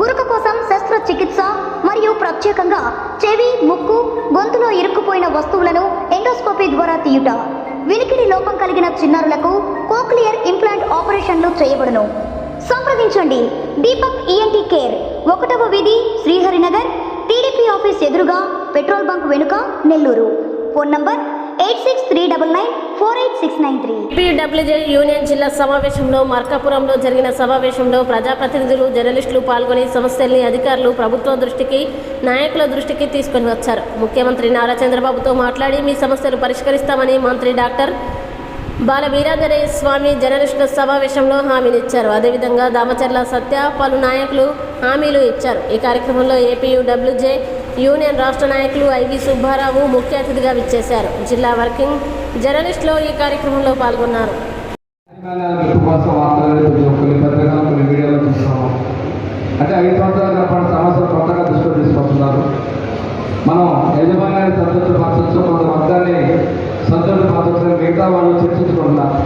గురుక కోసం శస్త్రచికిత్స మరియు ప్రత్యేకంగా చెవి ముక్కు గొంతులో ఇరుక్కుపోయిన వస్తువులను ఎండోస్కోపీ ద్వారా తీయుట. వినికిడి లోపం కలిగిన చిన్నారులకు కోక్లియర్ ఇంప్లాంట్ ఆపరేషన్లు చేయబడును. సంప్రదించండి. దీపక్ ఈఎన్టీ కేర్ ఒకటవ వీధి శ్రీహరినగర్ టీడీపీ ఆఫీస్ ఎదురుగా పెట్రోల్ బంక్ వెనుక Nellore. Phone number eight six three double nine four eight six nine three. P W J union జిల్లా సమావేశంలో మార్కాపురంలో జరిగిన సమావేశంలో ప్రజాప్రతినిధులు జర్నలిస్టులు పాల్గొని సమస్యల్ని అధికారులు ప్రభుత్వం దృష్టికి నాయకుల దృష్టికి తీసుకొని వచ్చారు. ముఖ్యమంత్రి నారా చంద్రబాబుతో మాట్లాడి మీ సమస్యలు పరిష్కరిస్తామని మంత్రి డాక్టర్ బాల వీరాంజనేయ స్వామి జర్నలిస్టుల సమావేశంలో హామీనిచ్చారు అదేవిధంగా దామచర్ల సత్య పలు నాయకులు హామీలు ఇచ్చారు. ఈ కార్యక్రమంలో ఏపీయూడబ్ల్యూజే యూనియన్ రాష్ట్ర నాయకులు ఐవి సుబ్బారావు ముఖ్య అతిథిగా విచ్చేశారు. జిల్లా వర్కింగ్ జర్నలిస్టులు ఈ కార్యక్రమంలో పాల్గొన్నారు. అంటే ఐదు సంవత్సరాల పాటు సమస్యలు కొత్తగా దృష్టిలో తీసుకొస్తున్నారు. మనం యజమాన్యాన్ని సంతృప్తి పరచచ్చు కొంత వర్గాన్ని సంతృప్తి పరచచ్చు మిగతా వాళ్ళు చర్చించుకుంటున్నారు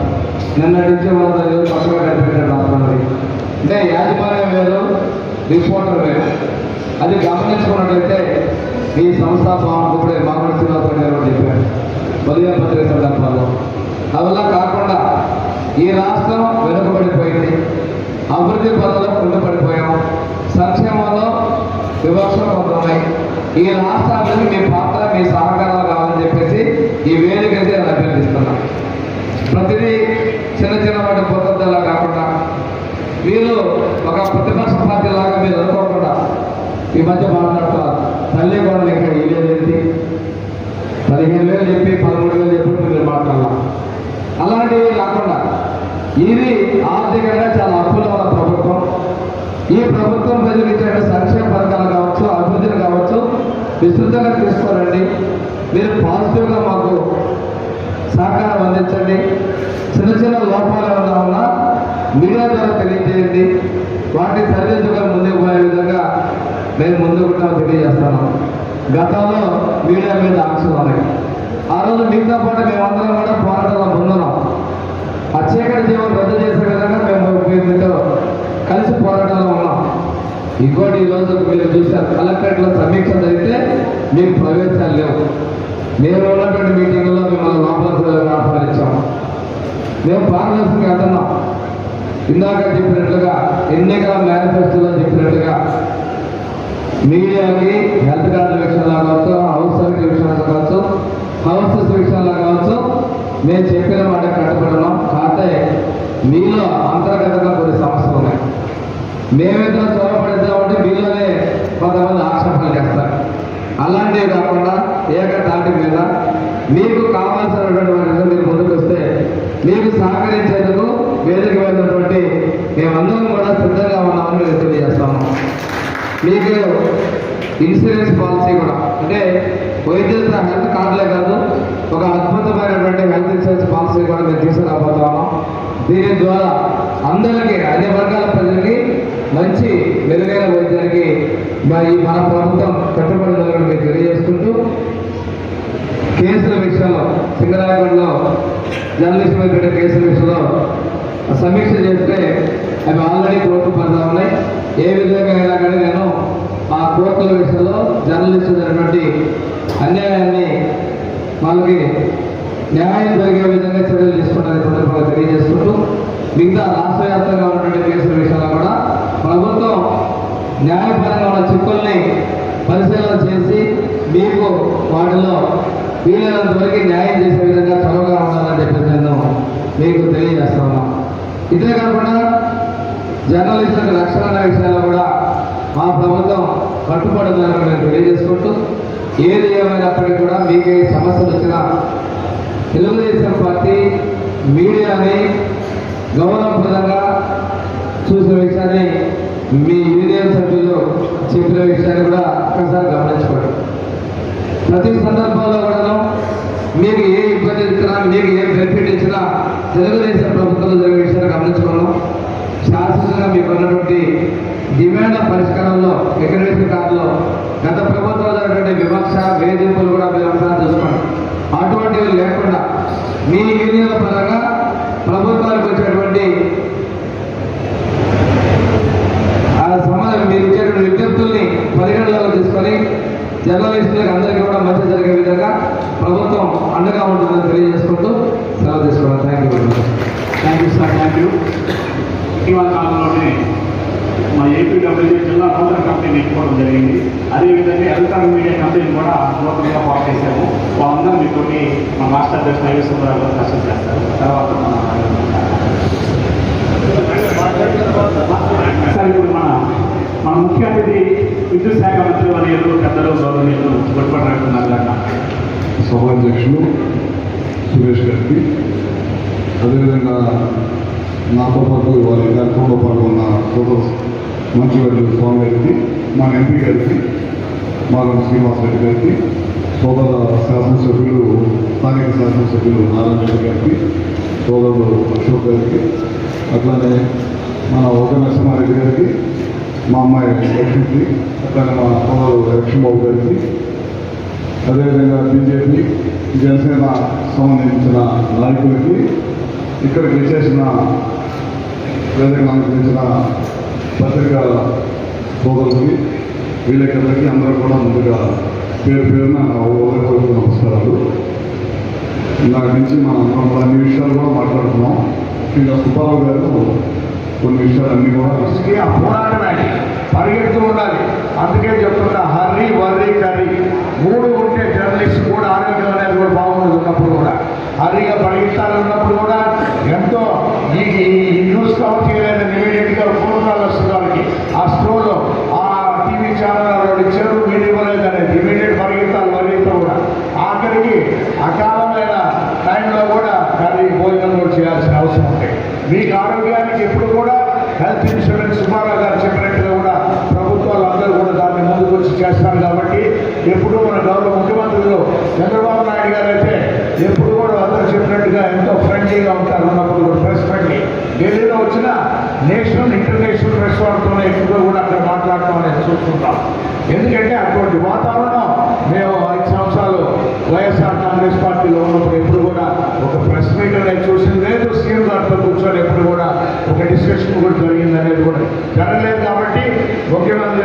నిన్నటి నుంచి మన దగ్గర కొత్తగా కనిపెట్టారు రాష్ట్రంలో అంటే యాజమాన్యం వేరు రిపోర్టర్ అది గమనించుకున్నట్లయితే ఈ సంస్థ ఇప్పుడే మామూలు శ్రీనివాస గారు చెప్పారు. ఉదయం పత్రిక సందర్భంలో అవల్ల కాకుండా ఈ రాష్ట్రం వెనుకబడిపోయింది. అభివృద్ధి పదంలో కుంటుపడిపోయాం సంక్షేమంలో వివక్షలు కొంటున్నాయి ఈ రాష్ట్రానికి మీ పాత్ర మీ సహకారాలు కావాలని చెప్పేసి ఈ వేదిక అయితే నేను అభ్యర్థిస్తున్నాను. ప్రతిదీ చిన్న చిన్న వాటి పొద్దులా కాకుండా మీరు ఒక ప్రతిపక్ష పార్టీ లాగా మీరు అనుకోకుండా ఈ మధ్య మాట్లాడుతున్నారు తల్లి కూడా ఇక్కడ ఇల్లేదేంటి పదిహేను వేలు చెప్పి పదమూడు వేలు చెప్పి మీరు మాట్లాడాలి? అలాంటివి కాకుండా ఇది ఆర్థికంగా చాలా అప్పుల ఉన్న ప్రభుత్వం. ఈ ప్రభుత్వం ప్రజలు ఇచ్చే సంక్షేమ పథకాలు కావచ్చు అభివృద్ధిని కావచ్చు విస్తృతంగా తీసుకోరండి. మీరు పాజిటివ్గా మాకు సహకారం అందించండి. చిన్న చిన్న లోపాలు ఏమైనా ఉన్నా మీడియా ద్వారా తెలియజేయండి. వాటిని సరిదిద్దుకొని ముందుకు పోయే విధంగా మేము ముందుకు తెలియజేస్తాను గతంలో మీడియా మీద ఆంక్షలు ఆ రోజు మీతో పాటు మేమందరం కూడా పోరాటంలో ముందున్నాం. ఆ చీకటి జీవం రద్దు చేసే విధంగా మేము మీతో కలిసి పోరాటంలో ఉన్నాం. ఇంకోటి ఈ మీరు చూశారు కలెక్టరేట్లో సమీక్ష జరిగితే మీకు ప్రవేశాలు లేవు. మేము ఉన్నటువంటి మీటింగ్లో మిమ్మల్ని లోపల ఆహ్వానించాం మేము పారదర్శకంగా అంటున్నాం ఇందాక చెప్పినట్లుగా ఎన్నికల మేనిఫెస్టోలో చెప్పినట్టుగా మీడియాకి హెల్త్ కార్డుల విషయంలో కావచ్చు హౌస్ సర్వీస్ విషయంలో కావచ్చు హౌసెస్ విషయంలో కావచ్చు మేము చెప్పిన మాట కట్టుబడినాం కాకపోతే మీలో అంతర్గతంగా కొన్ని సమస్యలు ఉన్నాయి. మేమిద్దరం చొరవపడిద్దామంటే మీలోనే కొంతమంది ఆక్షేపణలు చేస్తారు. అలాంటివి కాకుండా ఏకతాటి మీద మీకు కావాల్సినటువంటి వాటితో మీరు ముందుకు వస్తే మీకు సహకరించే వేదిక వెళ్ళినటువంటి మేమందరం కూడా సిద్ధంగా ఉన్నామని మేము తెలియజేస్తాము. మీకు ఇన్సూరెన్స్ పాలసీ కూడా అంటే వైద్యుల హెల్త్ కార్డులే కాదు ఒక అద్భుతమైనటువంటి హెల్త్ ఇన్సూరెన్స్ పాలసీ కూడా మేము తీసుకురాబోతున్నాము దీని ద్వారా అందరికీ అన్ని వర్గాల ప్రజలకి మంచి మెరుగైన వైద్యానికి మరి మన ప్రభుత్వం కట్టుబడి ఉందని మీకు తెలియజేసుకుంటూ కేసుల విషయంలో సింగరాయగఢ్లో జర్నలిస్ట్ మీద కేసుల విషయంలో సమీక్ష చేస్తే అవి ఆల్రెడీ కోర్టు పరిధి ఉన్నాయి ఏ విధంగా అయినా కానీ నేను ఆ కోర్టుల విషయంలో జర్నలిస్టు అన్యాయాన్ని వాళ్ళకి న్యాయం జరిగే విధంగా చర్యలు తీసుకుంటారని సందర్భంగా తెలియజేసుకుంటూ మిగతా రాష్ట్ర వ్యాప్తంగా ఉన్నటువంటి కేసుల విషయంలో కూడా ప్రభుత్వం న్యాయపరంగా ఉన్న చిక్కుల్ని పరిశీలన చేసి మీకు వాటిలో వీలైనంత వరకు న్యాయం చేసే విధంగా చొరవగా ఉండాలని చెప్పేసి నేను మీకు తెలియజేస్తా ఉన్నాం ఇదే కాకుండా జర్నలిస్టులకు రక్షణ విషయాల్లో కూడా మా ప్రభుత్వం కట్టుబడి ఉందని కూడా నేను తెలియజేసుకుంటూ ఏది ఏమైనప్పటికీ కూడా మీకు సమస్యలు వచ్చినా తెలుగుదేశం పార్టీ మీడియాని గౌరవప్రదంగా చూసిన విషయాన్ని మీ యూనియన్ సభ్యులు చెప్పిన విషయాన్ని కూడా ఒక్కసారి గమనించుకోండి. ప్రతి సందర్భంలో కూడా మీకు ఏ ఇబ్బంది ఇచ్చినా మీకు ఏ బెనిఫిట్ ఇచ్చినా తెలుగుదేశం ప్రభుత్వంలో జరిగే విషయాన్ని గమనించుకోవడం శాశ్వతంగా మీకు ఉన్నటువంటి డిమాండ్ పరిష్కారంలో ఎక్కడ కార్డులో గత ప్రభుత్వంలో జరిగినటువంటి వివక్ష వేధింపులు కూడా మీరు ఒకసారి చూసుకోండి అటువంటివి లేకుండా మీ యూనియన్ల పరంగా ప్రభుత్వానికి వచ్చేటువంటి ఆ సమాజం మీరు ఇచ్చేటువంటి విజ్ఞప్తుల్ని పరిగణలోకి తీసుకొని జర్నలిస్టులకు అందరికీ కూడా మంచి జరిగే విధంగా ప్రభుత్వం అండగా తెలియజేసుకుంటూ సెలవు తీసుకోవాలి thank you very much thank you sir thank you ఇటీవల కాలంలోనే మా ఏపీడబ్ల్యూజీ జిల్లా నూతన కంపెనీ ఎన్నుకోవడం జరిగింది. అదేవిధంగా ఎలక్ట్రానిక్ మీడియా కంపెనీ కూడా నూతనంగా పాటు చేశాము. వాళ్ళందరూ మీతోటి మా మాస్టర్ దర్శన నాగేశ్వరరావు గారు దర్శనం చేస్తారు తర్వాత మన సార్ ఇప్పుడు మన మన ముఖ్య అతిథి విద్యుత్ శాఖ మంత్రి వర్యులు పెద్దలు గౌరవనీయులు గొడపడినట్టున్నారు కదా సభాధ్యక్షులు సురేష్ గారికి అదేవిధంగా నాతో పాటు వారి కార్యక్రమంలో పాల్గొన్న సోదరు మంత్రివర్యులు స్వామి గారికి మా ఎంపీ గారికి మాలం శ్రీనివాస్ రెడ్డి గారికి సోదర శాసనసభ్యులు స్థానిక శాసనసభ్యులు నారాయణ రెడ్డి గారికి సోదరుడు అశోక్ గారికి అట్లానే మన ఒక నరసింహారెడ్డి గారికి మా అమ్మాయి లక్ష్మికి అట్లానే మా సోదరుడు లక్ష్మీబాబు గారికి అదేవిధంగా బీజేపీ జనసేన సంబంధించిన నాయకులకి ఇక్కడికి వచ్చేసిన వేదికను అలంకరించిన పత్రికా సోదరులకి విలేకరులకి అందరూ కూడా ముందుగా పేరు పేరున నా నమస్కారాలు ఇందాక నుంచి మనం అందరం కూడా అన్ని విషయాలు కూడా మాట్లాడుతున్నాం ఇంకా సుబ్బారావు గారు కొన్ని విషయాలు అన్ని కూడా మనిషికి పరిగెడుతూ ఉండాలి. అందుకే చెప్తున్నా హర్రీ వర్రీ కర్రీ. మూడు ఉంటే జర్నలిస్ట్ కూడా ఆరోగ్యం అనేది కూడా బాగుండదు ఉన్నప్పుడు కూడా హర్రీగా పరిగెత్తాలి ఉన్నప్పుడు కూడా ఎంతో ఈ ఈ న్యూస్ కవర్ చేయలేదని ఇమీడియట్గా ఫోన్ కాల్ వస్తుంది వాళ్ళకి ఆ స్టోర్లో ఆ టీవీ ఛానల్ వాళ్ళు ఇచ్చారు మీరు ఇవ్వలేదు అనేది ఇమీడియట్ పరిగెత్తాలి వర్రీతో కూడా ఆఖరికి అకాలమైన టైంలో కూడా దాన్ని భోజనం కూడా చేయాల్సిన అవసరం ఉంది. మీకు ఆరోగ్యానికి ఎప్పుడు కూడా హెల్త్ ఇన్సూరెన్స్ సుమారావు గారు చెప్పినట్టుగా కూడా ప్రభుత్వాలు అందరూ కూడా దాన్ని ముందుకు వచ్చి చేస్తారు కాబట్టి ఎప్పుడు మన గౌరవ ముఖ్యమంత్రులు చంద్రబాబు నాయుడు గారు అయితే ఎప్పుడు కూడా అందరూ చెప్పినట్టుగా ఎంతో ఫ్రెండ్లీగా ఉంటారు ఉన్నప్పుడు కూడా ప్రెస్ ఫ్రెండ్లీ. ఢిల్లీలో వచ్చిన నేషనల్ ఇంటర్నేషనల్ ప్రెస్ వాళ్ళతోనే ఎప్పుడు కూడా అక్కడ మాట్లాడటం అనేది చూస్తుంటాం. ఎందుకంటే అటువంటి వాతావరణం మేము వైఎస్ఆర్ కాంగ్రెస్ పార్టీలో ఉన్నప్పుడు ఎప్పుడు కూడా ఒక ప్రెస్ మీట్ అనేది చూసింది. లేదు సీఎం గారితో కూర్చొని ఎప్పుడు కూడా ఒక డిస్కషన్ కూడా జరిగింది అనేది కూడా జరగలేదు కాబట్టి ముఖ్యమంత్రి